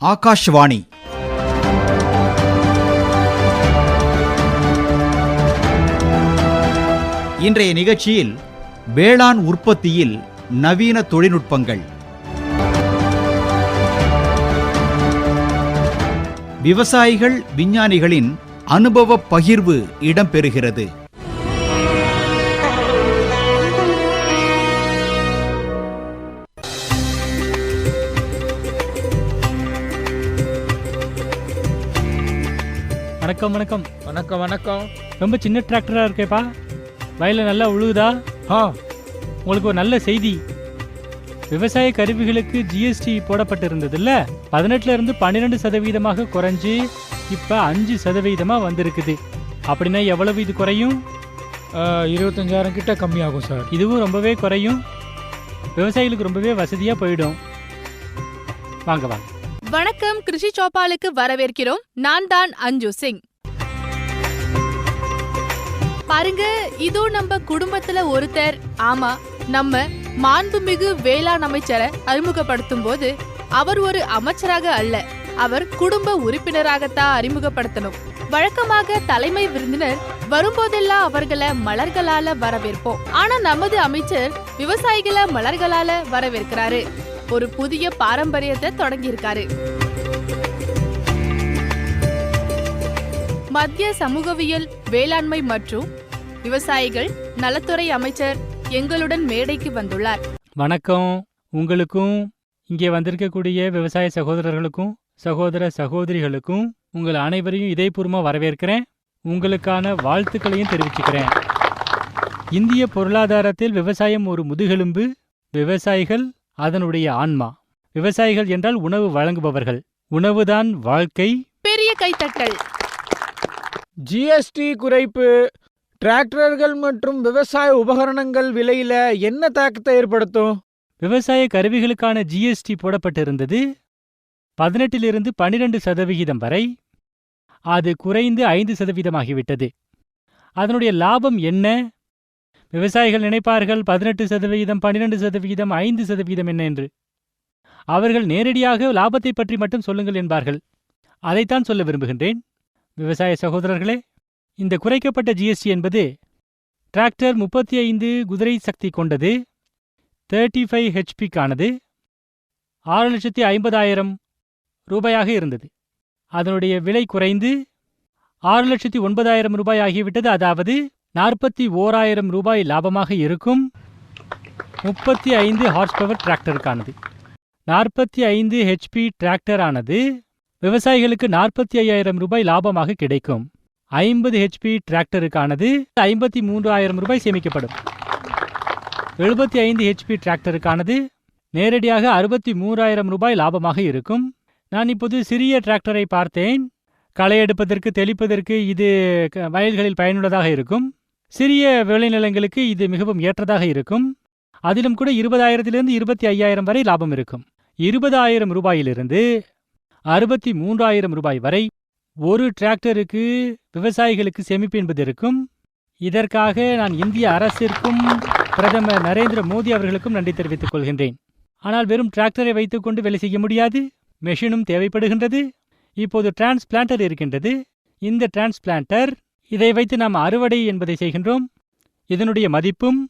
ஆகாஷ்வாணி இன்றைய நிகழ்ச்சியில் வேளாண் உற்பத்தியில் நவீன தொழில்நுட்பங்கள் விவசாயிகள் விஞ்ஞானிகளின் அனுபவ பகிர்வு இடம்பெறுகிறது வணக்கம் வணக்கம். வணக்கம் வணக்கம். ரொம்ப சின்ன டிராக்டரா இருக்கேப்பா. வயலில் நல்லா உழுகுதா? ஆ. உங்களுக்கு ஒரு நல்ல செய்தி. விவசாய கருவிகளுக்கு ஜிஎஸ்டி போடப்பட்டிருந்ததுல்ல? பதினெட்டுல இருந்து பன்னிரெண்டு சதவீதமாக குறைஞ்சு இப்ப அஞ்சு சதவீதமா வந்திருக்குது. அப்படின்னா எவ்வளவு இது குறையும்? இருபத்தஞ்சாயிரம் கிட்ட கம்மியாகும் சார். இதுவும் ரொம்பவே குறையும். விவசாயிகளுக்கு ரொம்பவே வசதியா போயிடும். வாங்க வாங்க. வணக்கம் கிருஷி சோப்பாலுக்கு வரவேற்கிறோம். நான் தான் அஞ்சு சிங். பாருங்க இதோ நம்ம குடும்பத்துல ஒருத்தர் ஆமா நம்ம மாண்புமிகு வேளாண் அமைச்சரை அறிமுகப்படுத்தும் போது அவர் ஒரு அமைச்சராக அல்ல அவர் குடும்ப உறுப்பினராகத்தான் அறிமுகப்படுத்தணும். வழக்கமாக தலைமை விருந்தினர் வரும்போதெல்லாம் அவர்களை மலர்களால வரவேற்போம். ஆனா நமது அமைச்சர் விவசாயிகளை மலர்களால வரவேற்கிறாரு. ஒரு புதிய பாரம்பரியத்தை தொடங்கியிருக்காரு. மத்திய சமூகவியல் வேளாண்மை மற்றும் விவசாயிகள் நலத்துறை அமைச்சர் எங்களுடன் மேடைக்கு வந்துள்ளார். வணக்கம். உங்களுக்கும் இங்கே வந்திருக்கக்கூடிய விவசாய சகோதரர்களுக்கும் சகோதர சகோதரிகளுக்கும் உங்கள் அனைவரையும் இதயபூர்வமா வரவேற்கிறேன். உங்களுக்கான வாழ்த்துக்களையும் தெரிவிச்சுக்கிறேன். இந்திய பொருளாதாரத்தில் விவசாயம் ஒரு முதுகெலும்பு விவசாயிகள் அதனுடைய ஆன்மா. விவசாயிகள் என்றால் உணவு வழங்குபவர்கள். உணவுதான் வாழ்க்கை. பெரிய கைத்தட்டல். ஜிஎஸ்டி குறைப்பு டிராக்டர்கள் மற்றும் விவசாய உபகரணங்கள் விலையில என்ன தாக்கத்தை ஏற்படுத்தும்? விவசாய கருவிகளுக்கான ஜிஎஸ்டி போடப்பட்டிருந்தது பதினெட்டிலிருந்து பன்னிரண்டு சதவிகிதம் வரை. அது குறைந்து ஐந்து சதவீதமாகிவிட்டது அதனுடைய லாபம் என்ன? விவசாயிகள் நினைப்பார்கள் பதினெட்டு சதவிகிதம் பன்னிரண்டு சதவிகிதம் ஐந்து சதவீதம் என்ன என்று. அவர்கள் நேரடியாக லாபத்தை பற்றி மட்டும் சொல்லுங்கள் என்பார்கள். அதைத்தான் சொல்ல விரும்புகின்றேன். விவசாய சகோதரர்களே இந்த குறைக்கப்பட்ட ஜிஎஸ்டி என்பது டிராக்டர் முப்பத்தி ஐந்து குதிரை சக்தி கொண்டது தேர்ட்டி ஃபைவ் ஹெச்பிக்கானது ஆறு லட்சத்தி ஐம்பதாயிரம் ரூபாயாக இருந்தது. அதனுடைய விலை குறைந்து ஆறு லட்சத்தி ஒன்பதாயிரம் ரூபாய் ஆகிவிட்டது. அதாவது நாற்பத்தி ஓராயிரம் ரூபாய் லாபமாக இருக்கும் முப்பத்தி ஐந்து ஹார்ஸ் பவர் டிராக்டருக்கானது நாற்பத்தி ஐந்து ஹெச்பி டிராக்டரானது விவசாயிகளுக்கு நாற்பத்தி ஐயாயிரம் ரூபாய் லாபமாக கிடைக்கும். ஐம்பது ஹெச்பி டிராக்டருக்கானது ஐம்பத்தி மூன்றாயிரம் ரூபாய் சேமிக்கப்படும். எழுபத்தி ஐந்து ஹெச்பி டிராக்டருக்கானது நேரடியாக அறுபத்தி மூன்றாயிரம் ரூபாய் லாபமாக இருக்கும். நான் இப்போது சிறிய டிராக்டரை பார்த்தேன். களை எடுப்பதற்கு தெளிப்பதற்கு இது வயல்களில் பயனுள்ளதாக இருக்கும். சிறிய விளைநிலங்களுக்கு இது மிகவும் ஏற்றதாக இருக்கும். அதிலும் கூட இருபதாயிரத்திலிருந்து இருபத்தி ஐயாயிரம் வரை லாபம் இருக்கும். இருபதாயிரம் ரூபாயிலிருந்து அறுபத்தி மூன்றாயிரம் ரூபாய் வரை ஒரு டிராக்டருக்கு விவசாயிகளுக்கு சேமிப்பு என்பது இருக்கும். இதற்காக நான் இந்திய அரசிற்கும் பிரதமர் நரேந்திர மோடி அவர்களுக்கும் நன்றி தெரிவித்துக் கொள்கின்றேன். ஆனால் வெறும் டிராக்டரை வைத்துக்கொண்டு வேலை செய்ய முடியாது. மெஷினும் தேவைப்படுகின்றது. இப்போது டிரான்ஸ்பிளான்டர் இருக்கின்றது. இந்த டிரான்ஸ்பிளான்டர் இதை வைத்து நாம் அறுவடை என்பதை செய்கின்றோம். இதனுடைய மதிப்பும்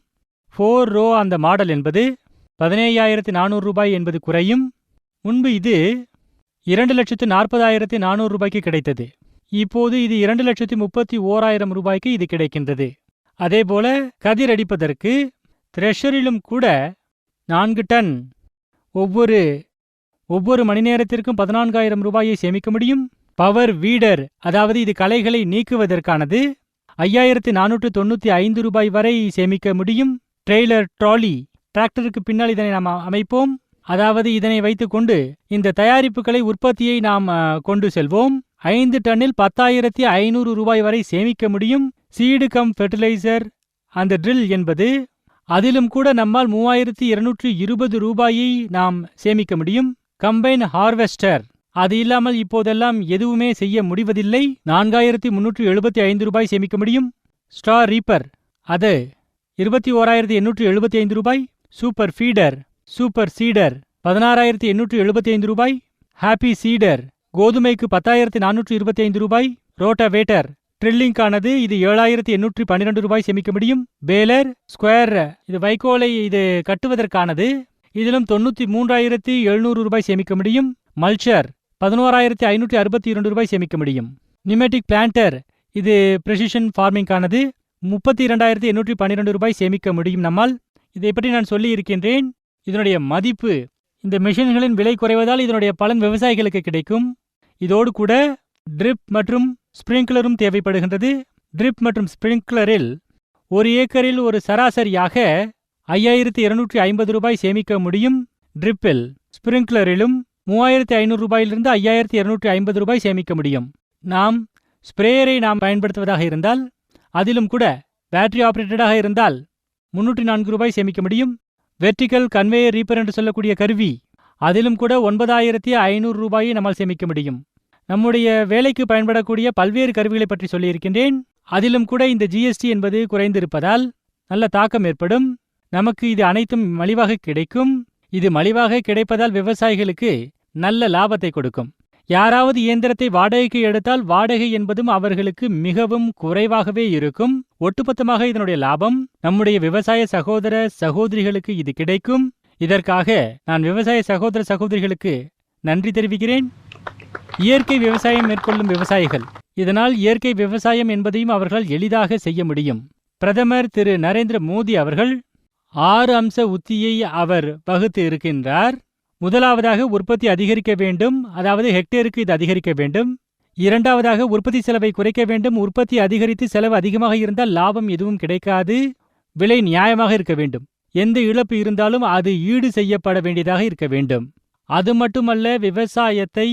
ஃபோர் ரோ அந்த மாடல் என்பது பதினேழாயிரத்து நானூறு ரூபாய் என்பது குறையும். முன்பு இது இரண்டு லட்சத்து நாற்பதாயிரத்தி நானூறு ரூபாய்க்கு கிடைத்தது. இப்போது இது இரண்டு லட்சத்தி முப்பத்தி ஓராயிரம் ரூபாய்க்கு இது கிடைக்கின்றது. அதேபோல கதிர் அடிப்பதற்கு த்ரெஷரிலும் கூட நான்கு டன் ஒவ்வொரு ஒவ்வொரு மணி நேரத்திற்கும் பதினான்காயிரம் ரூபாயை சேமிக்க முடியும். பவர் வீடர் அதாவது இது களைகளை நீக்குவதற்கானது ஐயாயிரத்தி நானூற்று தொண்ணூற்றி ஐந்து ரூபாய் வரை சேமிக்க முடியும். ட்ரெய்லர் ட்ராலி டிராக்டருக்கு பின்னால் இதனை நாம் அமைப்போம். அதாவது இதனை வைத்துக்கொண்டு இந்த தயாரிப்புகளை உற்பத்தியை நாம் கொண்டு செல்வோம். ஐந்து டன்னில் பத்தாயிரத்தி ஐநூறு ரூபாய் வரை சேமிக்க முடியும். சீடு கம் ஃபெர்டிலைசர் அந்த ட்ரில் என்பது அதிலும் கூட நம்மால் மூவாயிரத்தி இருநூற்று இருபது ரூபாயை நாம் சேமிக்க முடியும். Combine harvester. அது இல்லாமல் இப்போதெல்லாம் எதுவுமே செய்ய முடிவதில்லை. நான்காயிரத்தி முன்னூற்றி எழுபத்தி ஐந்து ரூபாய் சேமிக்க முடியும். Star reaper. அது இருபத்தி ஓராயிரத்தி எண்ணூற்று எழுபத்தி ஐந்து ரூபாய். Super feeder. சூப்பர் சீடர். பதினாறாயிரத்தி எண்ணூற்று எழுபத்தி ஐந்து ரூபாய். ஹாப்பி சீடர். கோதுமைக்கு பத்தாயிரத்தி நானூற்று இருபத்தி ஐந்து ரூபாய். ரோட்டாவேட்டர். ட்ரில்லிங்கானது இது ஏழாயிரத்தி எண்ணூற்றி பன்னிரெண்டு ரூபாய் சேமிக்க முடியும். பேலர். ஸ்கொயர். இது வைக்கோலை இது கட்டுவதற்கானது. இதிலும் தொண்ணூற்றி மூன்றாயிரத்தி எழுநூறு ரூபாய் சேமிக்க முடியும். மல்ச்சர். பதினோராயிரத்தி ஐநூற்றி அறுபத்தி இரண்டு ரூபாய் சேமிக்க முடியும். Pneumatic planter. இது ப்ரெசிஷன் ஃபார்மிங்கானது. முப்பத்தி இரண்டாயிரத்தி எண்ணூற்றி பன்னிரெண்டு ரூபாய் சேமிக்க முடியும் நம்மால். இதை பற்றி நான் சொல்லியிருக்கின்றேன். இதனுடைய மதிப்பு இந்த மெஷின்களின் விலை குறைவதால் இதனுடைய பலன் விவசாயிகளுக்கு கிடைக்கும். இதோடு கூட ட்ரிப் மற்றும் ஸ்ப்ரிங்க்லரும் தேவைப்படுகின்றது. ட்ரிப் மற்றும் ஸ்ப்ரிங்க்லரில் ஒரு ஏக்கரில் ஒரு சராசரியாக ஐயாயிரத்தி இருநூற்றி ஐம்பது ரூபாய் சேமிக்க முடியும். ட்ரிப்பில் ஸ்ப்ரிங்க்லரிலும் மூவாயிரத்தி ஐநூறு ரூபாயிலிருந்து ஐயாயிரத்தி இருநூற்றி ஐம்பது ரூபாய் சேமிக்க முடியும். நாம் ஸ்ப்ரேயரை நாம் பயன்படுத்துவதாக இருந்தால் அதிலும் கூட பேட்டரி ஆபரேட்டடாக இருந்தால் முன்னூற்றி நான்கு ரூபாய் சேமிக்க முடியும். வெர்டிக்கல் கன்வேயர் ரீப்பர் என்று சொல்லக்கூடிய கருவி. அதிலும் கூட ஒன்பதாயிரத்தி ஐநூறு ரூபாயை நம்மால் சேமிக்க முடியும். நம்முடைய வேலைக்கு பயன்படக்கூடிய பல்வேறு கருவிகளை பற்றி சொல்லியிருக்கின்றேன். அதிலும் கூட இந்த ஜிஎஸ்டி என்பது குறைந்திருப்பதால் நல்ல தாக்கம் ஏற்படும். நமக்கு இது அனைத்தும் மலிவாக கிடைக்கும். இது மலிவாக கிடைப்பதால் விவசாயிகளுக்கு நல்ல லாபத்தை கொடுக்கும். யாராவது இயந்திரத்தை வாடகைக்கு எடுத்தால் வாடகை என்பதும் அவர்களுக்கு மிகவும் குறைவாகவே இருக்கும். ஒட்டுமொத்தமாக இதனுடைய லாபம் நம்முடைய விவசாய சகோதர சகோதரிகளுக்கு இது கிடைக்கும். இதற்காக நான் விவசாய சகோதர சகோதரிகளுக்கு நன்றி தெரிவிக்கிறேன். இயற்கை விவசாயம் மேற்கொள்ளும் விவசாயிகள். இதனால் இயற்கை விவசாயம் என்பதையும் அவர்கள் எளிதாக செய்ய முடியும். பிரதமர் திரு நரேந்திர மோடி அவர்கள் ஆறு அம்ச உத்தியை அவர் வகுத்து இருக்கின்றார். முதலாவதாக உற்பத்தி அதிகரிக்க வேண்டும் அதாவது ஹெக்டேருக்கு இது அதிகரிக்க வேண்டும். இரண்டாவதாக உற்பத்தி செலவை குறைக்க வேண்டும் உற்பத்தி அதிகரித்து செலவு அதிகமாக இருந்தால் லாபம் எதுவும் கிடைக்காது விலை நியாயமாக இருக்க வேண்டும். எந்த இழப்பு இருந்தாலும் அது ஈடு செய்யப்பட வேண்டியதாக இருக்க வேண்டும். அது மட்டுமல்ல விவசாயத்தை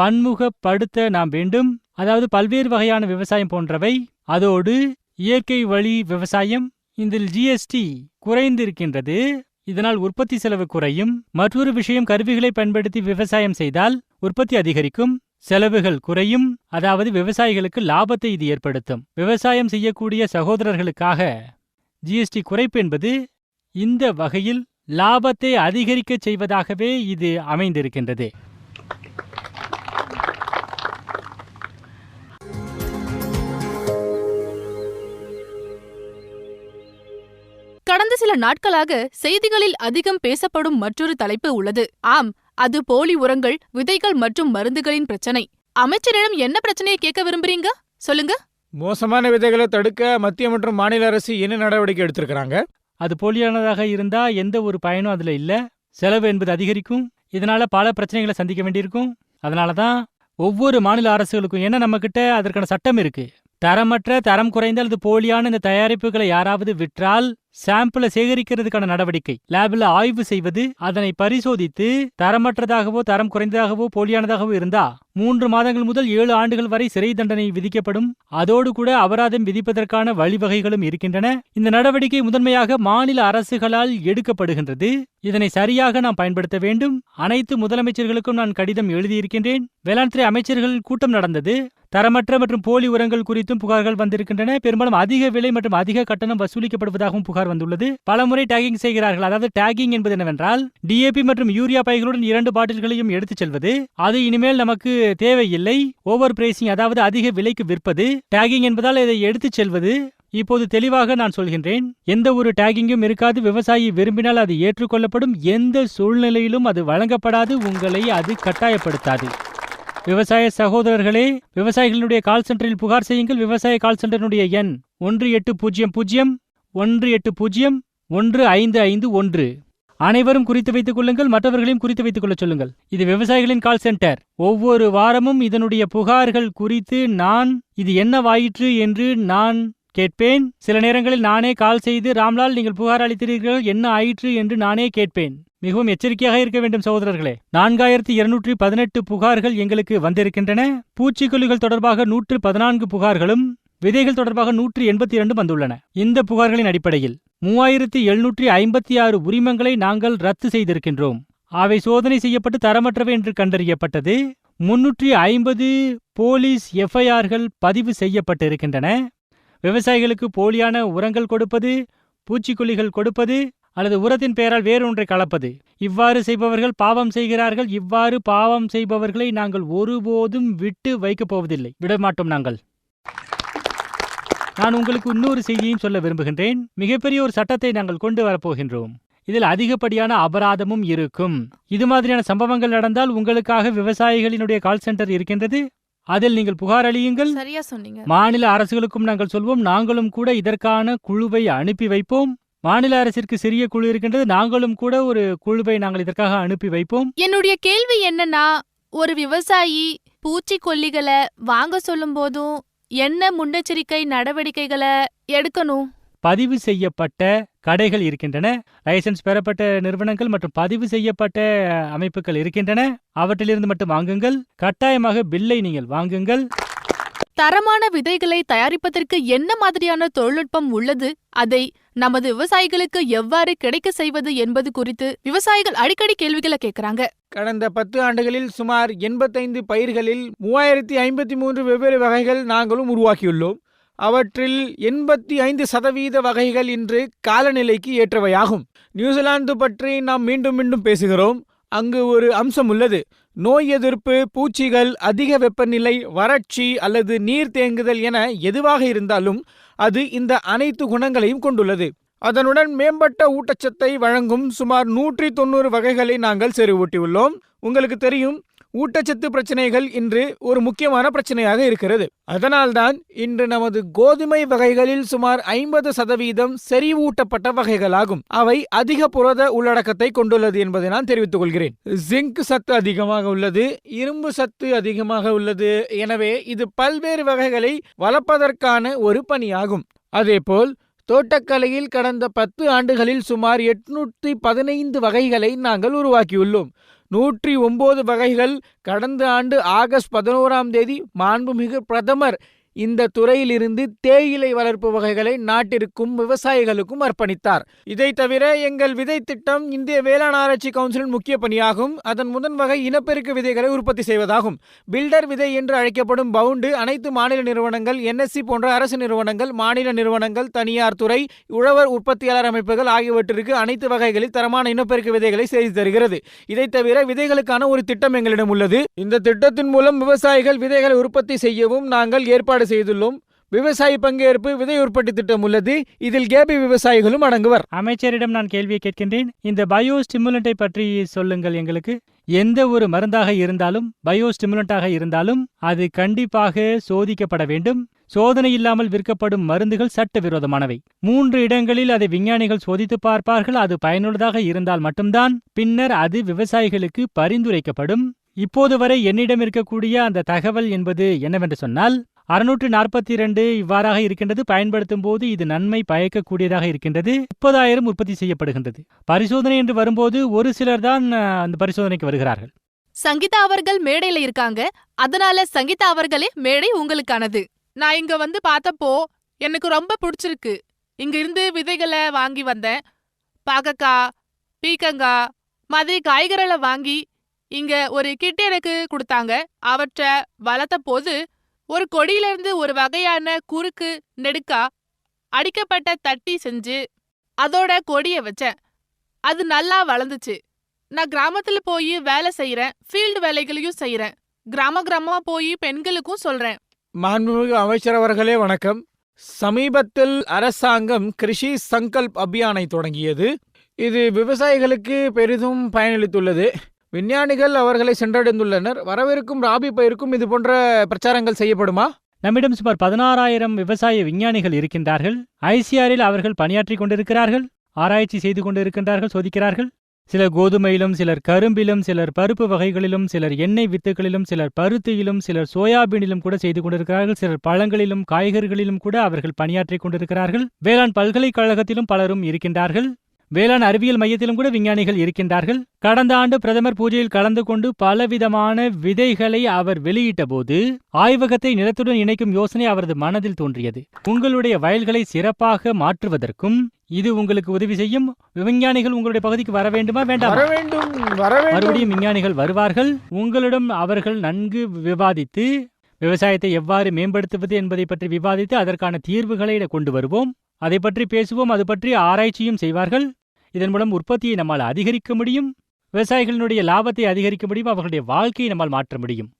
பன்முகப்படுத்த நாம் வேண்டும் அதாவது பல்வேறு வகையான விவசாயம் போன்றவை. அதோடு இயற்கை வழி விவசாயம் இதில் ஜிஎஸ்டி குறைந்திருக்கின்றது. இதனால் உற்பத்தி செலவு குறையும். மற்றொரு விஷயம் கருவிகளை பயன்படுத்தி விவசாயம் செய்தால் உற்பத்தி அதிகரிக்கும் செலவுகள் குறையும். அதாவது விவசாயிகளுக்கு லாபத்தை இது ஏற்படுத்தும். விவசாயம் செய்யக்கூடிய சகோதரர்களுக்காக ஜிஎஸ்டி குறைப்பு என்பது இந்த வகையில் லாபத்தை அதிகரிக்கச் செய்வதாகவே இது அமைந்திருக்கின்றது. கடந்த சில நாட்களாக செய்திகளில் அதிகம் பேசப்படும் மற்றொரு தலைப்பு உள்ளது. ஆம் அது போலி உரங்கள் விதைகள் மற்றும் மருந்துகளின் பிரச்சனை. அமைச்சரிடம் என்ன பிரச்சனையை கேட்க விரும்புறீங்க? சொல்லுங்க. மோசமான விதைகளை தடுக்க மத்திய மற்றும் மாநில அரசு என்ன நடவடிக்கை எடுத்திருக்கிறாங்க? அது போலியானதாக இருந்தா எந்த ஒரு பயனும் அதுல இல்ல. செலவு என்பது அதிகரிக்கும். இதனால பல பிரச்சனைகளை சந்திக்க வேண்டியிருக்கும். அதனால தான் ஒவ்வொரு மாநில அரசுகளுக்கும் ஏன்னா நம்ம கிட்ட அதற்கான சட்டம் இருக்கு. தரமற்ற தரம் குறைந்த அல்லது போலியான இந்த தயாரிப்புகளை யாராவது விற்றால் சாம்பிளை சேகரிக்கிறதுக்கான நடவடிக்கை. லேபில் ஆய்வு செய்வது அதனை பரிசோதித்து தரமற்றதாகவோ தரம் குறைந்ததாகவோ போலியானதாகவோ இருந்தா மூன்று மாதங்கள் முதல் ஏழு ஆண்டுகள் வரை சிறை தண்டனை விதிக்கப்படும். அதோடு கூட அபராதம் விதிப்பதற்கான வழிவகைகளும் இருக்கின்றன. இந்த நடவடிக்கை முதன்மையாக மாநில அரசுகளால் எடுக்கப்படுகின்றது. இதனை சரியாக நாம் பயன்படுத்த வேண்டும். அனைத்து முதலமைச்சர்களுக்கும் நான் கடிதம் எழுதியிருக்கின்றேன். வேளாண் துறை அமைச்சர்கள் கூட்டம் நடந்தது. தரமற்ற மற்றும் போலி உரங்கள் குறித்தும் புகார்கள் வந்திருக்கின்றன. பெரும்பாலும் அதிக விலை மற்றும் அதிக கட்டணம் வசூலிக்கப்படுவதாகவும் புகார் வந்துள்ளது. பலமுறை டேகிங் செய்கிறார்கள். அதாவது டேகிங் என்பது என்னவென்றால் டிஏபி மற்றும் யூரியா பைகளுடன் இரண்டு பாட்டில்களையும் எடுத்துச் செல்வது. அது இனிமேல் நமக்கு தேவையில்லை. ஓவர் பிரைசிங் அதாவது அதிக விலைக்கு விற்பது. டேகிங் என்பதால் இதை எடுத்துச் செல்வது. இப்போது தெளிவாக நான் சொல்கின்றேன். எந்த ஒரு டேகிங்கும் இருக்காது. விவசாயி விரும்பினால் அது ஏற்றுக்கொள்ளப்படும். எந்த சூழ்நிலையிலும் அது வழங்கப்படாது. உங்களை அது கட்டாயப்படுத்தாது. விவசாய சகோதரர்களே விவசாயிகளுடைய கால் சென்டரில் புகார் செய்யுங்கள். விவசாய கால் சென்டரினுடைய எண் ஒன்று எட்டு பூஜ்ஜியம் பூஜ்ஜியம் ஒன்று எட்டு பூஜ்ஜியம் ஒன்று ஐந்து ஐந்து ஒன்று. அனைவரும் குறித்து வைத்துக் கொள்ளுங்கள் மற்றவர்களையும் குறித்து வைத்துக் கொள்ள சொல்லுங்கள். இது விவசாயிகளின் கால் சென்டர் ஒவ்வொரு வாரமும் இதனுடைய புகார்கள் குறித்து நான் இது என்னவாயிற்று என்று நான் கேட்பேன். சில நேரங்களில் நானே கால் செய்து ராம்லால் நீங்கள் புகார் அளித்தீர்கள் என்ன ஆயிற்று? என்று நானே கேட்பேன். மிகவும் எச்சரிக்கையாக இருக்க வேண்டும் சகோதரர்களே. நான்காயிரத்தி இருநூற்றி பதினெட்டு புகார்கள் எங்களுக்கு வந்திருக்கின்றன. பூச்சிக்கொல்லிகள் தொடர்பாக நூற்று பதினான்கு புகார்களும் விதைகள் தொடர்பாக நூற்று எண்பத்தி இரண்டு வந்துள்ளன. இந்த புகார்களின் அடிப்படையில் மூவாயிரத்தி எழுநூற்றி ஐம்பத்தி ஆறு உரிமங்களை நாங்கள் ரத்து செய்திருக்கின்றோம். அவை சோதனை செய்யப்பட்டு தரமற்றவை என்று கண்டறியப்பட்டது. முன்னூற்றி ஐம்பது போலீஸ் எஃப்ஐஆர்கள் பதிவு செய்யப்பட்டிருக்கின்றன. விவசாயிகளுக்கு போலியான உரங்கள் கொடுப்பது பூச்சிக்கொல்லிகள் கொடுப்பது அல்லது உரத்தின் பெயரால் வேறொன்றை கலப்பது. இவ்வாறு செய்பவர்கள் பாவம் செய்கிறார்கள். இவ்வாறு பாவம் செய்பவர்களை நாங்கள் ஒருபோதும் விட்டு வைக்கப் போவதில்லை. விடமாட்டோம் நாங்கள். நான் உங்களுக்கு இன்னொரு செய்தியையும் சொல்ல விரும்புகின்றேன். மிகப்பெரிய ஒரு சட்டத்தை நாங்கள் கொண்டு வரப்போகின்றோம் இதில் அதிகப்படியான அபராதமும் இருக்கும். இது மாதிரியான சம்பவங்கள் நடந்தால் உங்களுக்காக விவசாயிகளினுடைய கால் சென்டர் இருக்கின்றது. அதில் நீங்கள் புகார் அளியுங்கள். சரியா சொன்னீங்க. மாநில அரசுகளுக்கும் நாங்கள் சொல்வோம். நாங்களும் கூட இதற்கான குழுவை அனுப்பி வைப்போம். மாநில அரசிற்கு சிறிய குழு இருக்கின்றது. நாங்களும் கூட ஒரு குழுவை நாங்கள் இதற்காக அனுப்பி வைப்போம். என்னுடைய கேள்வி என்னன்னா ஒரு விவசாயி பூச்சிக்கொல்லிகளை வாங்க சொல்லும் போதும் என்ன முன்னெச்சரிக்கை நடவடிக்கைகளை எடுக்கணும்? பதிவு செய்யப்பட்ட கடைகள் இருக்கின்றன. லைசென்ஸ் பெறப்பட்ட நிறுவனங்கள் மற்றும் பதிவு செய்யப்பட்ட அமைப்புகள் இருக்கின்றன. அவற்றிலிருந்து மட்டும் வாங்குங்கள். கட்டாயமாக பில்லை நீங்கள் வாங்குங்கள். தரமான விதைகளை தயாரிப்பதற்கு என்ன மாதிரியான தொழில்நுட்பம் உள்ளது? அதை நமது விவசாயிகளுக்கு எவ்வாறு கிடைக்க செய்வது என்பது குறித்து விவசாயிகள் அடிக்கடி கேள்விகளை கேட்கிறாங்க. கடந்த பத்து ஆண்டுகளில் சுமார் எண்பத்தைந்து பயிர்களில் மூவாயிரத்தி ஐம்பத்தி மூன்று வெவ்வேறு வகைகள் நாங்களும் உருவாக்கியுள்ளோம். அவற்றில் எண்பத்தி ஐந்து சதவீத வகைகள் இன்று காலநிலைக்கு ஏற்றவையாகும். நியூசிலாந்து பற்றி நாம் மீண்டும் மீண்டும் பேசுகிறோம். அங்கு ஒரு அம்சம் உள்ளது. நோய் எதிர்ப்பு பூச்சிகள் அதிக வெப்பநிலை வறட்சி அல்லது நீர் தேங்குதல் என எதுவாக இருந்தாலும் அது இந்த அனைத்து குணங்களையும் கொண்டுள்ளது. அதனுடன் மேம்பட்ட ஊட்டச்சத்தை வழங்கும் சுமார் நூற்றி தொண்ணூறு வகைகளை நாங்கள் செறிவூட்டியுள்ளோம் உங்களுக்கு தெரியும் ஊட்டச்சத்து பிரச்சனைகள் இன்று ஒரு முக்கியமான பிரச்சனையாக இருக்கிறது. அதனால்தான் இன்று நமது கோதுமை வகைகளில் சுமார் ஐம்பது சதவீதம் செறிவூட்டப்பட்ட வகைகளாகும். அவை அதிக புரத உள்ளடக்கத்தை கொண்டுள்ளது என்பதை நான் தெரிவித்துக் கொள்கிறேன். ஜிங்க் சத்து அதிகமாக உள்ளது இரும்பு சத்து அதிகமாக உள்ளது. எனவே இது பல்வேறு வகைகளை வளர்ப்பதற்கான ஒரு பணியாகும். அதேபோல் தோட்டக்கலையில் கடந்த பத்து ஆண்டுகளில் சுமார் எட்நூற்றி பதினைந்து வகைகளை நாங்கள் உருவாக்கியுள்ளோம். நூற்றி ஒன்பது வகைகள் கடந்த ஆண்டு ஆகஸ்ட் பதினோராம் தேதி மாண்புமிகு பிரதமர் இந்த துறையிலிருந்து தேயிலை வளர்ப்பு வகைகளை நாட்டிற்கும் விவசாயிகளுக்கும் அர்ப்பணித்தார். இதை தவிர எங்கள் விதை திட்டம் இந்திய வேளாண் ஆராய்ச்சி கவுன்சிலின் முக்கிய பணியாகும். அதன் முதன் வகை இனப்பெருக்க விதைகளை உற்பத்தி செய்வதாகும். பில்டர் விதை என்று அழைக்கப்படும் பவுண்டு அனைத்து மாநில நிறுவனங்கள் என்எஸ்சி போன்ற அரசு நிறுவனங்கள் மாநில நிறுவனங்கள் தனியார் துறை உழவர் உற்பத்தியாளர் அமைப்புகள் ஆகியவற்றிற்கு அனைத்து வகைகளில் தரமான இனப்பெருக்க விதைகளை செய்து தருகிறது. இதை தவிர விதைகளுக்கான ஒரு திட்டம் எங்களிடம் உள்ளது. இந்த திட்டத்தின் மூலம் விவசாயிகள் விதைகளை உற்பத்தி செய்யவும் நாங்கள் ஏற்பாடு செய்துள்ளோம். விவசாயி பங்கேற்பு விதை உற்பத்தி திட்டம் உள்ளது. இதில் கேபி விவசாயிகளும் அடங்குவர். அமைச்சரிடம் நான் கேள்வியை கேட்கின்றேன். இந்த பயோ ஸ்டிமுலண்டை பற்றி சொல்லுங்கள் எங்களுக்கு. எந்த ஒரு மருந்தாக இருந்தாலும் பயோ ஸ்டிமுலண்டாக இருந்தாலும் அது கண்டிப்பாக சோதிக்கப்பட வேண்டும். சோதனை இல்லாமல் விற்கப்படும் மருந்துகள் சட்டவிரோதமானவை. மூன்று இடங்களில் அதை விஞ்ஞானிகள் சோதித்து பார்ப்பார்கள். அது பயனுள்ளதாக இருந்தால் மட்டும்தான் பின்னர் அது விவசாயிகளுக்கு பரிந்துரைக்கப்படும். இப்போது வரை என்னிடம் இருக்கக்கூடிய அந்த தகவல் என்பது என்னவென்று சொன்னால் அறுநூற்று நாற்பத்தி இரண்டு இவ்வாறாக இருக்கின்றது. பயன்படுத்தும் போது இது நன்மை பயக்கக்கூடியதாக இருக்கின்றது. முப்பதாயிரம் உற்பத்தி செய்யப்படுகின்றது. பரிசோதனை என்று வரும்போது ஒரு சிலர் தான் அந்த பரிசோதனைக்கு வருகிறார்கள். சங்கீதா அவர்கள் மேடையில இருக்காங்க. அதனால சங்கீதா அவர்களே மேடை உங்களுக்கானது. நான் இங்க வந்து பார்த்தப்போ எனக்கு ரொம்ப பிடிச்சிருக்கு. இங்க இருந்து விதைகளை வாங்கி வந்தேன். பாகக்காய் பீக்கங்காய் மாதிரி காய்கறிகளை வாங்கி இங்க ஒரு கிட் எனக்கு கொடுத்தாங்க. அவற்றை வளர்த்த போது ஒரு கொடியில இருந்து ஒரு வகையான குறுக்கு நெடுக்கா அடிக்கப்பட்ட தட்டி செஞ்சு அதோட கொடிய வச்சேன். அது நல்லா வளர்ந்துச்சு. நான் கிராமத்துல போய் வேலை செய்கிறேன் ஃபீல்டு வேலைகளையும் செய்கிறேன் கிராம கிராமமாக போய் பெண்களுக்கும் சொல்றேன். மாண்புமிகு அமைச்சர் அவர்களே வணக்கம். சமீபத்தில் அரசாங்கம் கிருஷி சங்கல்ப் அபியானை தொடங்கியது. இது விவசாயிகளுக்கு பெரிதும் பயனளித்துள்ளது. விஞ்ஞானிகள் அவர்களை சென்றடைந்துள்ளனர். வரவிருக்கும் ராபி பயிருக்கும் இது போன்ற பிரச்சாரங்கள் செய்யப்படுமா? நம்மிடம் சுமார் பதினாறாயிரம் விவசாய விஞ்ஞானிகள் இருக்கின்றார்கள். ஐசிஆரில் அவர்கள் பணியாற்றிக் கொண்டிருக்கிறார்கள். ஆராய்ச்சி செய்து கொண்டிருக்கின்றார்கள் சோதிக்கிறார்கள். சிலர் கோதுமையிலும் சிலர் கரும்பிலும் சிலர் பருப்பு வகைகளிலும் சிலர் எண்ணெய் வித்துகளிலும் சிலர் பருத்தியிலும் சிலர் சோயாபீனிலும் கூட செய்து கொண்டிருக்கிறார்கள். சிலர் பழங்களிலும் காய்கறிகளிலும் கூட அவர்கள் பணியாற்றிக் கொண்டிருக்கிறார்கள். வேளாண் பல்கலைக்கழகத்திலும் பலரும் இருக்கின்றார்கள். வேளாண் அறிவியல் மையத்திலும் கூட விஞ்ஞானிகள் இருக்கின்றார்கள். கடந்த ஆண்டு பிரதமர் பூஜையில் கலந்து கொண்டு பலவிதமான விதைகளை அவர் வெளியிட்டபோது ஆய்வகத்தை நிலத்துடன் இணைக்கும் யோசனை அவரது மனதில் தோன்றியது. உங்களுடைய வயல்களை சிறப்பாக மாற்றுவதற்கும் இது உங்களுக்கு உதவி செய்யும். விஞ்ஞானிகள் உங்களுடைய பகுதிக்கு வர வேண்டுமா வேண்டும். மறுபடியும் விஞ்ஞானிகள் வருவார்கள். உங்களிடம் அவர்கள் நன்கு விவாதித்து விவசாயத்தை எவ்வாறு மேம்படுத்துவது என்பதை பற்றி விவாதித்து அதற்கான தீர்வுகளை கொண்டு வருவோம். அதை பற்றி பேசுவோம். அது பற்றி ஆராய்ச்சியும் செய்வார்கள். இதன் மூலம் உற்பத்தியை நம்மால் அதிகரிக்க முடியும். விவசாயிகளினுடைய லாபத்தை அதிகரிக்க முடியும். அவர்களுடைய வாழ்க்கையை நம்மால் மாற்ற முடியும்.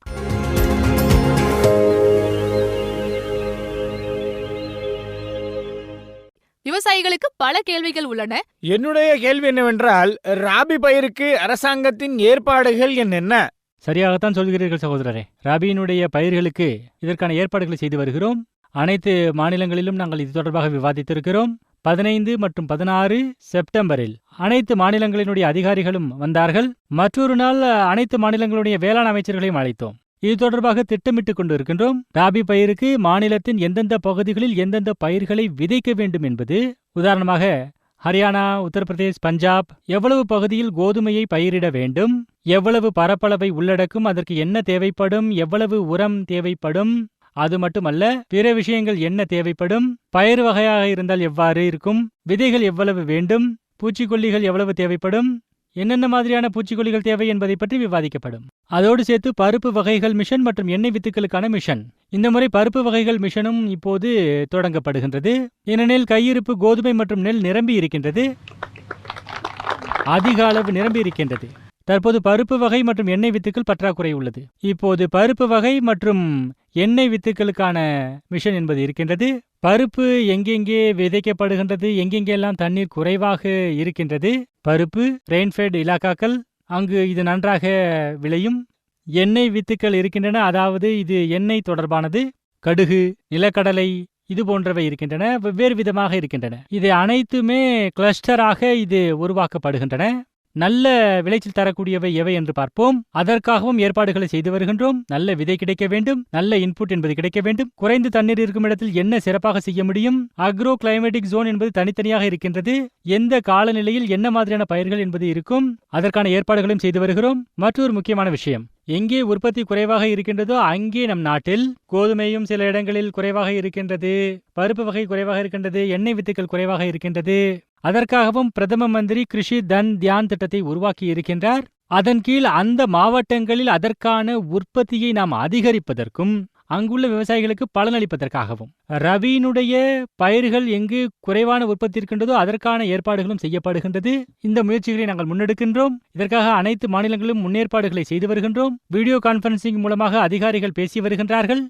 விவசாயிகளுக்கு பல கேள்விகள் உள்ளன. என்னுடைய கேள்வி என்னவென்றால் ராபி பயிருக்கு அரசாங்கத்தின் ஏற்பாடுகள் என்னென்ன? சரியாகத்தான் சொல்கிறீர்கள் சகோதரரே. ராபியினுடைய பயிர்களுக்கு இதற்கான ஏற்பாடுகளை செய்து வருகிறோம். அனைத்து மாநிலங்களிலும் நாங்கள் இது தொடர்பாக விவாதித்திருக்கிறோம். பதினைந்து மற்றும் பதினாறு செப்டம்பரில் அனைத்து மாநிலங்களினுடைய அதிகாரிகளும் வந்தார்கள். மற்றொரு நாள் அனைத்து மாநிலங்களுடைய வேளாண் அமைச்சர்களையும் அழைத்தோம். இது தொடர்பாக திட்டமிட்டுக் கொண்டு இருக்கின்றோம் ராபி பயிருக்கு மாநிலத்தின் எந்தெந்த பகுதிகளில் எந்தெந்த பயிர்களை விதைக்க வேண்டும் என்பது உதாரணமாக ஹரியானா உத்தரப்பிரதேஷ் பஞ்சாப் எவ்வளவு பகுதியில் கோதுமையை பயிரிட வேண்டும்? எவ்வளவு பரப்பளவை உள்ளடக்கும்? அதற்கு என்ன தேவைப்படும்? எவ்வளவு உரம் தேவைப்படும்? அது மட்டுமல்ல பிற விஷயங்கள் என்ன தேவைப்படும்? பயிர் வகையாக இருந்தால் எவ்வாறு இருக்கும்? விதைகள் எவ்வளவு வேண்டும்? பூச்சிக்கொல்லிகள் எவ்வளவு தேவைப்படும்? என்னென்ன மாதிரியான பூச்சிக்கொல்லிகள் தேவை என்பதை பற்றி விவாதிக்கப்படும். அதோடு சேர்த்து பருப்பு வகைகள் மிஷன் மற்றும் எண்ணெய் வித்துக்களுக்கான மிஷன். இந்த முறை பருப்பு வகைகள் மிஷனும் இப்போது தொடங்கப்படுகின்றது. ஏனெனில் கையிருப்பு கோதுமை மற்றும் நெல் நிரம்பி இருக்கின்றது. அதிக அளவு நிரம்பி இருக்கின்றது. தற்போது பருப்பு வகை மற்றும் எண்ணெய் வித்துக்கள் பற்றாக்குறை உள்ளது. இப்போது பருப்பு வகை மற்றும் எண்ணெய் வித்துக்களுக்கான மிஷன் என்பது இருக்கின்றது. பருப்பு எங்கெங்கே விதைக்கப்படுகின்றது எங்கெங்கெல்லாம் தண்ணீர் குறைவாக இருக்கின்றது பருப்பு ரெயின்ஃபெட் இலாக்காக்கள் அங்கு இது நன்றாக விளையும். எண்ணெய் வித்துக்கள் இருக்கின்றன அதாவது இது எண்ணெய் தொடர்பானது. கடுகு நிலக்கடலை இது போன்றவை இருக்கின்றன வெவ்வேறு விதமாக இருக்கின்றன. இது அனைத்துமே கிளஸ்டராக இது உருவாக்கப்படுகின்றன. நல்ல விளைச்சல் தரக்கூடியவை எவை என்று பார்ப்போம். அதற்காகவும் ஏற்பாடுகளை செய்து வருகின்றோம். நல்ல விதை கிடைக்க வேண்டும். நல்ல இன்புட் என்பது கிடைக்க வேண்டும். குறைந்த தண்ணீர் இருக்கும் இடத்தில் என்ன சிறப்பாக செய்ய முடியும்? அக்ரோ கிளைமேட்டிக் ஜோன் என்பது தனித்தனியாக இருக்கின்றது. எந்த காலநிலையில் என்ன மாதிரியான பயிர்கள் என்பது இருக்கும். அதற்கான ஏற்பாடுகளையும் செய்து வருகிறோம். மற்றொரு முக்கியமான விஷயம். எங்கே உற்பத்தி குறைவாக இருக்கின்றதோ அங்கே நம் நாட்டில் கோதுமையும் சில இடங்களில் குறைவாக இருக்கின்றது. பருப்பு வகை குறைவாக இருக்கின்றது. எண்ணெய் வித்துக்கள் குறைவாக இருக்கின்றது. அதற்காகவும் பிரதம மந்திரி கிருஷி தன் தியான் திட்டத்தை உருவாக்கி இருக்கின்றார் அதன் கீழ் அந்த மாவட்டங்களில் அதற்கான உற்பத்தியை நாம் அதிகரிப்பதற்கும் அங்குள்ள விவசாயிகளுக்கு பலனளிப்பதற்காகவும். ரவியினுடைய பயிர்கள் எங்கு குறைவான உற்பத்தி இருக்கின்றதோ அதற்கான ஏற்பாடுகளும் செய்யப்படுகின்றது. இந்த முயற்சிகளை நாங்கள் முன்னெடுக்கின்றோம். இதற்காக அனைத்து மாநிலங்களிலும் முன்னேற்பாடுகளை செய்து வருகின்றோம். வீடியோ கான்பரன்சிங் மூலமாக அதிகாரிகள் பேசி வருகின்றார்கள்.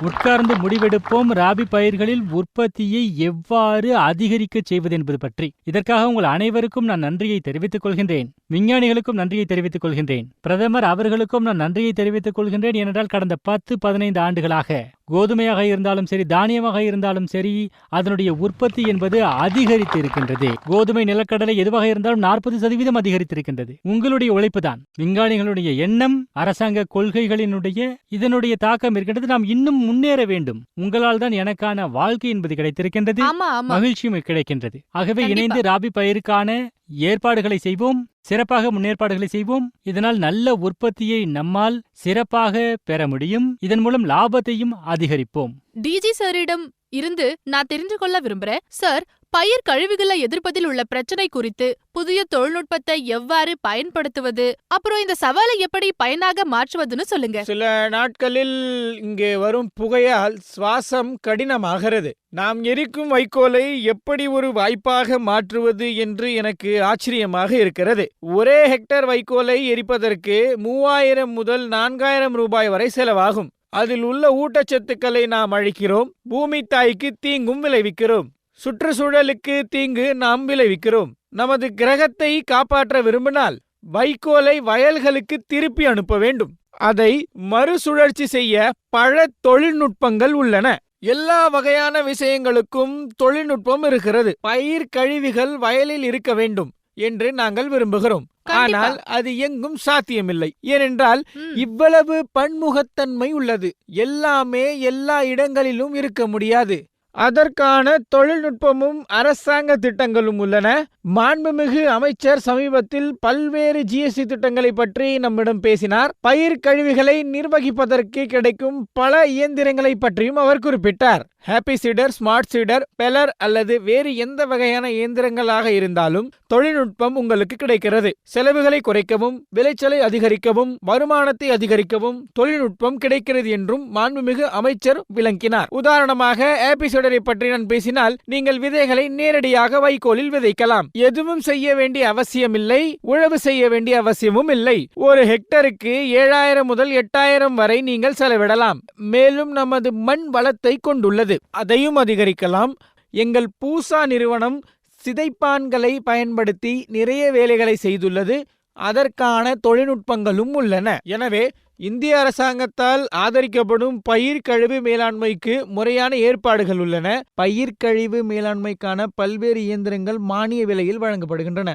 உட்கார்ந்து முடிவெடுப்போம். ராபி பயிர்களில் உற்பத்தியை எவ்வாறு அதிகரிக்க செய்வது என்பது பற்றி. இதற்காக உங்கள் அனைவருக்கும் நான் நன்றியை தெரிவித்துக் கொள்கின்றேன். விஞ்ஞானிகளுக்கும் நன்றியை தெரிவித்துக் கொள்கின்றேன். பிரதமர் அவர்களுக்கும் நான் நன்றியை தெரிவித்துக் கொள்கின்றேன் ஏனென்றால் கடந்த பத்து பதினைந்து ஆண்டுகளாக கோதுமையாக இருந்தாலும் சரி தானியமாக இருந்தாலும் சரி அதனுடைய உற்பத்தி என்பது அதிகரித்து இருக்கின்றது கோதுமை நிலக்கடலை எதுவாக இருந்தாலும் நாற்பது சதவீதம் அதிகரித்திருக்கின்றது. உங்களுடைய உழைப்புதான். விஞ்ஞானிகளுடைய எண்ணம் அரசாங்க கொள்கைகளினுடைய இதனுடைய தாக்கம் இருக்கின்றது. நாம் இன்னும் முன்னேற வேண்டும். உங்களால் தான் எனக்கான வாழ்க்கை என்பது கிடைத்திருக்கின்றது. மகிழ்ச்சியும் கிடைக்கின்றது. ஆகவே. இணைந்து ராபி பயிருக்கான ஏற்பாடுகளை செய்வோம் சிறப்பாக முன்னேற்பாடுகளை செய்வோம். இதனால் நல்ல உற்பத்தியை நம்மால் சிறப்பாக பெற முடியும். இதன் மூலம் லாபத்தையும் அதிகரிப்போம். டிஜி சாரிடம் இருந்து நான் தெரிந்து கொள்ள விரும்புறேன். சார் பயிர் கழிவுகளை எதிர்ப்பதில் உள்ள பிரச்சனை குறித்து புதிய தொழில்நுட்பத்தை எவ்வாறு பயன்படுத்துவது? அப்புறம் இந்த சவாலை எப்படி பயனாக மாற்றுவதுன்னு சொல்லுங்க. சில நாட்களில் இங்கே வரும் புகையால் சுவாசம் கடினமாகிறது. நாம் எரிக்கும் வைக்கோலை எப்படி ஒரு வாய்ப்பாக மாற்றுவது என்று எனக்கு ஆச்சரியமாக இருக்கிறது. ஒரே ஹெக்டர் வைக்கோலை எரிப்பதற்கு மூவாயிரம் முதல் நான்காயிரம் ரூபாய் வரை செலவாகும். அதில் உள்ள ஊட்டச்சத்துக்களை நாம் அழிக்கிறோம். பூமி தாய்க்கு தீங்கும் விளைவிக்கிறோம். சுற்றுச்சூழலுக்கு தீங்கு நாம் விளைவிக்கிறோம். நமது கிரகத்தை காப்பாற்ற விரும்பினால் வைக்கோலை வயல்களுக்கு திருப்பி அனுப்ப வேண்டும். அதை மறுசுழற்சி செய்ய பல தொழில்நுட்பங்கள் உள்ளன. எல்லா வகையான விஷயங்களுக்கும் தொழில்நுட்பம் இருக்கிறது. பயிர் கழிவுகள் வயலில் இருக்க வேண்டும் என்று நாங்கள் விரும்புகிறோம். ஆனால் அது எங்கும் சாத்தியமில்லை. ஏனென்றால் இவ்வளவு பன்முகத்தன்மை உள்ளது. எல்லாமே எல்லா இடங்களிலும் இருக்க முடியாது. அதற்கான தொழில்நுட்பமும் அரசாங்க திட்டங்களும் உள்ளன. மாண்புமிகு அமைச்சர் சமீபத்தில் பல்வேறு ஜிஎஸ்டி திட்டங்களை பற்றி நம்மிடம் பேசினார். பயிர் கழிவுகளை நிர்வகிப்பதற்கு கிடைக்கும் பல இயந்திரங்களை பற்றியும் அவர் குறிப்பிட்டார். ஹாப்பி சீடர் ஸ்மார்ட் சீடர் பெலர் அல்லது வேறு எந்த வகையான இயந்திரங்களாக இருந்தாலும் தொழில்நுட்பம் உங்களுக்கு கிடைக்கிறது. செலவுகளை குறைக்கவும் விளைச்சலை அதிகரிக்கவும் வருமானத்தை அதிகரிக்கவும் தொழில்நுட்பம் கிடைக்கிறது என்றும் மாண்புமிகு அமைச்சர் விளங்கினார். உதாரணமாக ஹாப்பி சீடரை பற்றி நான் பேசினால் நீங்கள் விதைகளை நேரடியாக வைக்கோலில் விதைக்கலாம். எதுவும் செய்ய வேண்டிய அவசியமில்லை உழவு செய்ய வேண்டிய அவசியமும் இல்லை. ஒரு ஹெக்டருக்கு ஏழாயிரம் முதல் எட்டாயிரம் வரை நீங்கள் செலவிடலாம். மேலும் நமது மண் வளத்தை கொண்டுள்ளது. அதையும் அதிகரிக்கலாம். எங்கள் பூசா நிறுவனம் சிதைப்பான்களை பயன்படுத்தி நிறைய வேலைகளை செய்துள்ளது. அதற்கான தொழில்நுட்பங்களும் உள்ளன. எனவே இந்திய அரசாங்கத்தால் ஆதரிக்கப்படும் பயிர் கழிவு மேலாண்மைக்கு முறையான ஏற்பாடுகள் உள்ளன. பயிர் கழிவு மேலாண்மைக்கான பல்வேறு இயந்திரங்கள் மானிய விலையில் வழங்கப்படுகின்றன.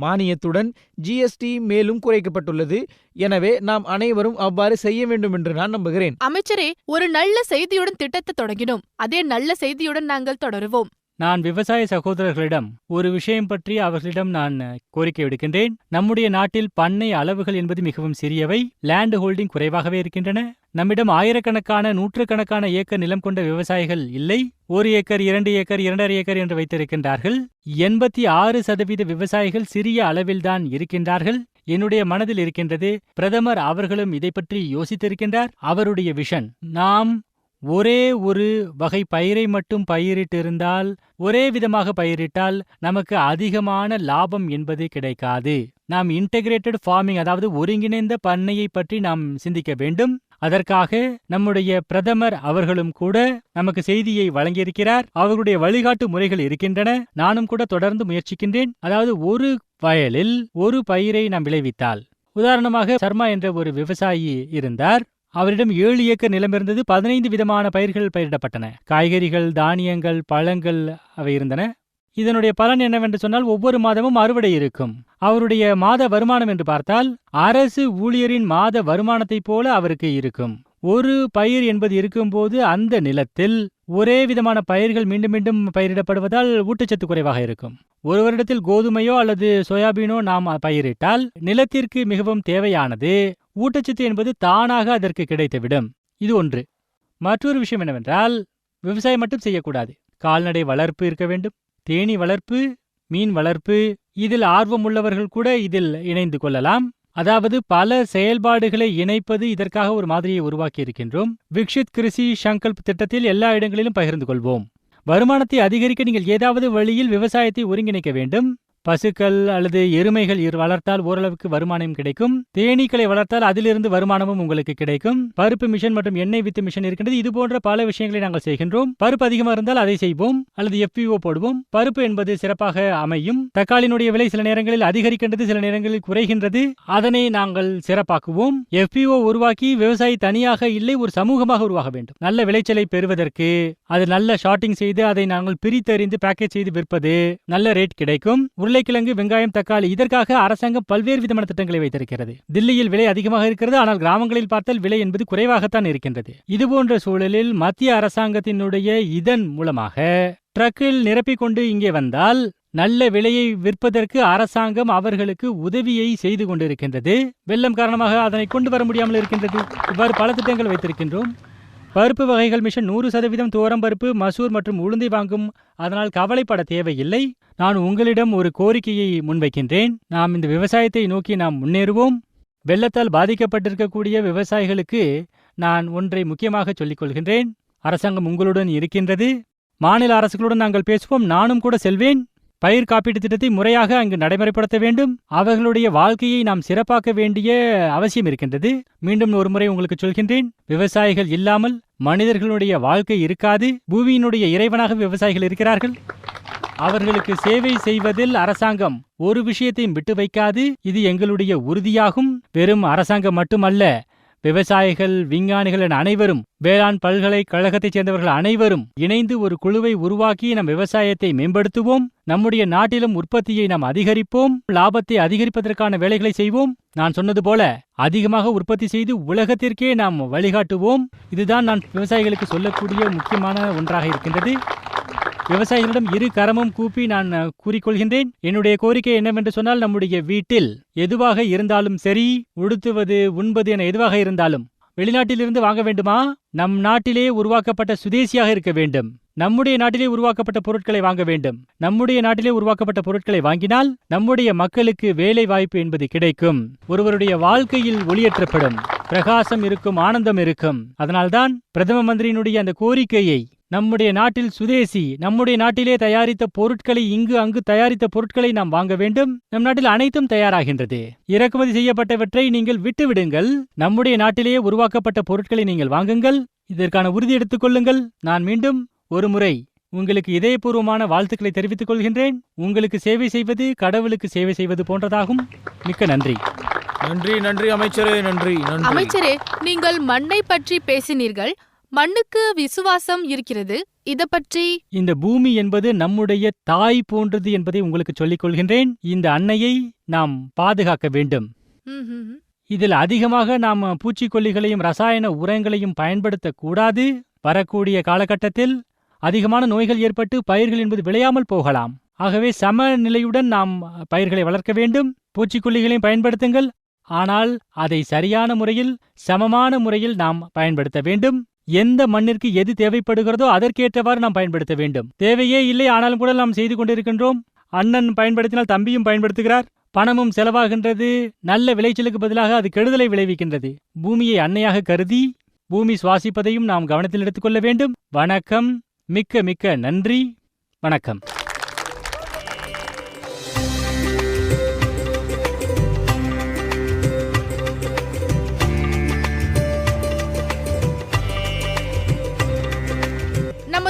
மானியத்துடன் ஜிஎஸ்டி மேலும் குறைக்கப்பட்டுள்ளது. எனவே நாம் அனைவரும் அவ்வாறு செய்ய வேண்டும் என்று நான் நம்புகிறேன். அமைச்சரே ஒரு நல்ல செய்தியுடன் திட்டத்தை தொடங்கினோம். அதே நல்ல செய்தியுடன் நாங்கள் தொடருவோம். நான் விவசாய சகோதரர்களிடம் ஒரு விஷயம் பற்றி அவர்களிடம் நான் கோரிக்கை விடுக்கின்றேன். நம்முடைய நாட்டில் பண்ணை அளவுகள் என்பது மிகவும் சிறியவை. லேண்ட் ஹோல்டிங் குறைவாகவே இருக்கின்றன. நம்மிடம் ஆயிரக்கணக்கான நூற்றுக்கணக்கான ஏக்கர் நிலம் கொண்ட விவசாயிகள் இல்லை. ஒரு ஏக்கர் இரண்டு ஏக்கர் இரண்டரை ஏக்கர் என்று வைத்திருக்கின்றார்கள். எண்பத்தி ஆறு சதவீத விவசாயிகள் சிறிய அளவில்தான் இருக்கின்றார்கள். என்னுடைய மனதில் இருக்கின்றது பிரதமர் அவர்களும் இதை பற்றி யோசித்திருக்கின்றார். அவருடைய விஷன் நாம் ஒரே ஒரு வகை பயிரை மட்டும் பயிரிட்டிருந்தால் ஒரே விதமாக பயிரிட்டால் நமக்கு அதிகமான லாபம் என்பது கிடைக்காது. நாம் இன்டகிரேட்டட் ஃபார்மிங் அதாவது ஒருங்கிணைந்த பண்ணையை பற்றி நாம் சிந்திக்க வேண்டும். அதற்காக நம்முடைய பிரதமர் அவர்களும் கூட நமக்கு செய்தியை வழங்கியிருக்கிறார். அவர்களுடைய வழிகாட்டு முறைகள் இருக்கின்றன. நானும் கூட தொடர்ந்து முயற்சிக்கின்றேன். அதாவது ஒரு வயலில் ஒரு பயிரை நாம் விளைவித்தால். உதாரணமாக சர்மா என்ற ஒரு விவசாயி இருந்தார். அவரிடம் ஏழு ஏக்கர் நிலம் இருந்தது பதினைந்து விதமான பயிர்கள் பயிரிடப்பட்டன. காய்கறிகள் தானியங்கள் பழங்கள் அவை இருந்தன. இதனுடைய பலன் என்னவென்று சொன்னால் ஒவ்வொரு மாதமும் அறுவடை இருக்கும். அவருடைய மாத வருமானம் என்று பார்த்தால் அரசு ஊழியரின் மாத வருமானத்தைப் போல அவருக்கு இருக்கும். ஒரு பயிர் என்பது இருக்கும்போது அந்த நிலத்தில் ஒரே விதமான பயிர்கள் மீண்டும் மீண்டும் பயிரிடப்படுவதால் ஊட்டச்சத்து குறைவாக இருக்கும். ஒரு வருடத்தில் கோதுமையோ அல்லது சோயாபீனோ நாம் பயிரிட்டால் நிலத்திற்கு மிகவும் தேவையானது ஊட்டச்சத்து என்பது தானாக அதற்கு கிடைத்துவிடும். இது ஒன்று. மற்றொரு விஷயம் என்னவென்றால் விவசாயம் மட்டும் செய்யக்கூடாது. கால்நடை வளர்ப்பு இருக்க வேண்டும். தேனீ வளர்ப்பு மீன் வளர்ப்பு இதில் ஆர்வம் உள்ளவர்கள் கூட இதில் இணைந்து கொள்ளலாம். அதாவது பல செயல்பாடுகளை இணைப்பது இதற்காக ஒரு மாதிரியை உருவாக்கி இருக்கின்றோம். விக்ஷித் கிருஷி சங்கல்ப் திட்டத்தில் எல்லா இடங்களிலும் பகிர்ந்து கொள்வோம். வருமானத்தை அதிகரிக்க நீங்கள் ஏதாவது வழியில் விவசாயத்தை ஒருங்கிணைக்க வேண்டும். பசுக்கள் அல்லது எருமைகள் இரு- வளர்த்தால் ஓரளவுக்கு வருமானம் கிடைக்கும். தேனீக்களை வளர்த்தால் அதிலிருந்து வருமானமும் உங்களுக்கு கிடைக்கும். பருப்பு மிஷன் மற்றும் எண்ணெய் வித்து மிஷன் இருக்கின்றது. இது போன்ற பல விஷயங்களை நாங்கள் செய்கின்றோம். பருப்பு அதிகமாக இருந்தால் அதை செய்வோம். அல்லது எஃபிஓ போடுவோம். பருப்பு என்பது சிறப்பாக அமையும். தக்காளியினுடைய விலை சில நேரங்களில் அதிகரிக்கின்றது சில நேரங்களில் குறைகின்றது. அதனை நாங்கள் சிறப்பாக்குவோம். எஃபிஓ உருவாக்கி விவசாயி தனியாக இல்லை ஒரு சமூகமாக உருவாக வேண்டும். நல்ல விளைச்சலை பெறுவதற்கு அது நல்ல ஷார்ட்டிங் செய்து அதை நாங்கள் பிரித்தறிந்து பேக்கேஜ் செய்து விற்பது நல்ல ரேட் கிடைக்கும். உருளைக்கிழங்கு வெங்காயம் தக்காளி இதற்காக அரசாங்கம் பல்வேறு விதமான திட்டங்களை வைத்திருக்கிறது. தில்லியில் விலை அதிகமாக இருக்கிறது ஆனால் கிராமங்களில் பார்த்தால் விலை என்பது குறைவாகத்தான் இருக்கின்றது. இதுபோன்ற சூழலில் மத்திய அரசாங்கத்தினுடைய இதன் மூலமாக ட்ரக்கில் நிரப்பிக் கொண்டு இங்கே வந்தால் நல்ல விலையை விற்பதற்கு அரசாங்கம் அவர்களுக்கு உதவியை செய்து கொண்டிருக்கின்றது. வெள்ளம் காரணமாக அதனை கொண்டு வர முடியாமல் இருக்கின்றது. இவ்வாறு பல திட்டங்கள் வைத்திருக்கின்றோம். பருப்பு வகைகள் மிஷன் நூறு சதவீதம் துவரம் பருப்பு மசூர் மற்றும் உளுந்தை வாங்கும். அதனால் கவலைப்பட தேவையில்லை. நான் உங்களிடம் ஒரு கோரிக்கையை முன்வைக்கின்றேன். நாம் இந்த விவசாயத்தை நோக்கி நாம் முன்னேறுவோம். வெள்ளத்தால் பாதிக்கப்பட்டிருக்கக்கூடிய விவசாயிகளுக்கு நான் ஒன்றை முக்கியமாக சொல்லிக் கொள்கின்றேன் அரசாங்கம் உங்களுடன் இருக்கின்றது. மாநில அரசுகளுடன் நாங்கள் பேசுவோம். நானும் கூட செல்வேன். பயிர் காப்பீட்டு திட்டத்தை முறையாக அங்கு நடைமுறைப்படுத்த வேண்டும். அவர்களுடைய வாழ்க்கையை நாம் சிறப்பாக்க வேண்டிய அவசியம் இருக்கின்றது. மீண்டும் ஒரு முறை உங்களுக்கு சொல்கின்றேன். விவசாயிகள் இல்லாமல் மனிதர்களுடைய வாழ்க்கை இருக்காது. பூமியினுடைய இறைவனாக விவசாயிகள் இருக்கிறார்கள். அவர்களுக்கு சேவை செய்வதில் அரசாங்கம் ஒரு விஷயத்தையும் விட்டு வைக்காது. இது எங்களுடைய உறுதியாகும். வெறும் அரசாங்கம் மட்டுமல்ல விவசாயிகள் விஞ்ஞானிகள் என அனைவரும் வேளாண் பல்கலைக்கழகத்தைச் சேர்ந்தவர்கள் அனைவரும் இணைந்து ஒரு குழுவை உருவாக்கி நம் விவசாயத்தை மேம்படுத்துவோம். நம்முடைய நாட்டிலும் உற்பத்தியை நாம் அதிகரிப்போம். லாபத்தை அதிகரிப்பதற்கான வேலைகளை செய்வோம். நான் சொன்னது போல அதிகமாக உற்பத்தி செய்து உலகத்திற்கே நாம் வழிகாட்டுவோம். இதுதான் நான் விவசாயிகளுக்கு சொல்லக்கூடிய முக்கியமான ஒன்றாக இருக்கின்றது. விவசாயிகளிடம் இரு கரமும் கூப்பி நான் கூறிக்கொள்கின்றேன். என்னுடைய கோரிக்கை என்னவென்று சொன்னால் நம்முடைய வீட்டில் எதுவாக இருந்தாலும் சரி உடுத்துவது உண்பது என எதுவாக இருந்தாலும் வெளிநாட்டிலிருந்து வாங்க வேண்டுமா? நம் நாட்டிலே உருவாக்கப்பட்ட சுதேசியாக இருக்க வேண்டும். நம்முடைய நாட்டிலே உருவாக்கப்பட்ட பொருட்களை வாங்க வேண்டும். நம்முடைய நாட்டிலே உருவாக்கப்பட்ட பொருட்களை வாங்கினால் நம்முடைய மக்களுக்கு வேலை வாய்ப்பு என்பது கிடைக்கும். ஒருவருடைய வாழ்க்கையில் ஒளியேற்றப்படும். பிரகாசம் இருக்கும் ஆனந்தம் இருக்கும். அதனால்தான் பிரதம மந்திரியினுடைய அந்த கோரிக்கையை நம்முடைய நாட்டில் சுதேசி நம்முடைய நாட்டிலே தயாரித்த பொருட்களை இங்கு அங்கு தயாரித்த பொருட்களை நாம் வாங்க வேண்டும். நம் நாட்டில் அனைத்தும் தயாராகின்றது. இறக்குமதி செய்யப்பட்டவற்றை நீங்கள் விட்டுவிடுங்கள். நம்முடைய நாட்டிலேயே உருவாக்கப்பட்ட பொருட்களை நீங்கள் வாங்குங்கள். இதற்கான உறுதி எடுத்துக் கொள்ளுங்கள். நான் மீண்டும் ஒரு முறை உங்களுக்கு இதயபூர்வமான வாழ்த்துக்களை தெரிவித்துக் கொள்கின்றேன். உங்களுக்கு சேவை செய்வது கடவுளுக்கு சேவை செய்வது போன்றதாகும். மிக்க நன்றி. நன்றி நன்றி அமைச்சரே நன்றி நன்றி. அமைச்சரே நீங்கள் மண்ணை பற்றி பேசினீர்கள். மண்ணுக்கு விசுவாசம் இருக்கிறது. இத பற்றி இந்த பூமி என்பது நம்முடைய தாய் போன்றது என்பதை உங்களுக்கு சொல்லிக் கொள்கின்றேன். இந்த அன்னையை நாம் பாதுகாக்க வேண்டும். இதில் அதிகமாக நாம் பூச்சிக்கொல்லிகளையும் ரசாயன உரங்களையும் பயன்படுத்தக் கூடாது. வரக்கூடிய காலகட்டத்தில் அதிகமான நோய்கள் ஏற்பட்டு பயிர்கள் என்பது விளையாமல் போகலாம். ஆகவே சமநிலையுடன் நாம் பயிர்களை வளர்க்க வேண்டும். பூச்சிக்கொல்லிகளையும் பயன்படுத்துங்கள். ஆனால் அதை சரியான முறையில் சமமான முறையில் நாம் பயன்படுத்த வேண்டும். எந்த மண்ணிற்கு எது தேவைப்படுகிறதோ அதற்கேற்றவாறு நாம் பயன்படுத்த வேண்டும். தேவையே இல்லை ஆனாலும் கூட நாம் செய்து கொண்டிருக்கின்றோம். அண்ணன் பயன்படுத்தினால் தம்பியும் பயன்படுத்துகிறார். பணமும் செலவாகின்றது. நல்ல விளைச்சலுக்கு பதிலாக அது கெடுதலை விளைவிக்கின்றது. பூமியை அன்னையாக கருதி பூமி சுவாசிப்பதையும் நாம் கவனத்தில் எடுத்துக்கொள்ள வேண்டும். வணக்கம். மிக்க மிக்க நன்றி. வணக்கம்.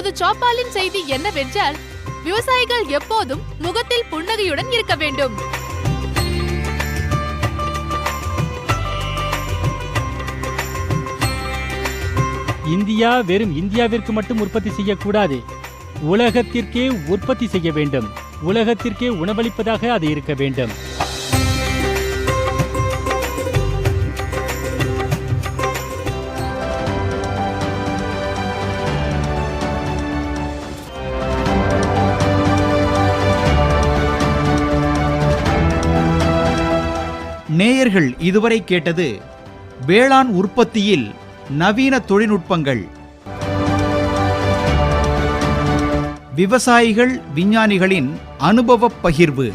நமது சோப்பாலின் செய்தி என்னவென்றால் விவசாயிகள் எப்போதும் முகத்தில் புன்னகையுடன் இருக்க வேண்டும். இந்தியா வெறும் இந்தியாவிற்கு மட்டும் உற்பத்தி செய்யக்கூடாது. உலகத்திற்கே உற்பத்தி செய்ய வேண்டும். உலகத்திற்கே உணவளிப்பதாக அது இருக்க வேண்டும். நேயர்கள் இதுவரை கேட்டது வேளாண் உற்பத்தியில் நவீன தொழில்நுட்பங்கள். விவசாயிகள் விஞ்ஞானிகளின் அனுபவப் பகிர்வு.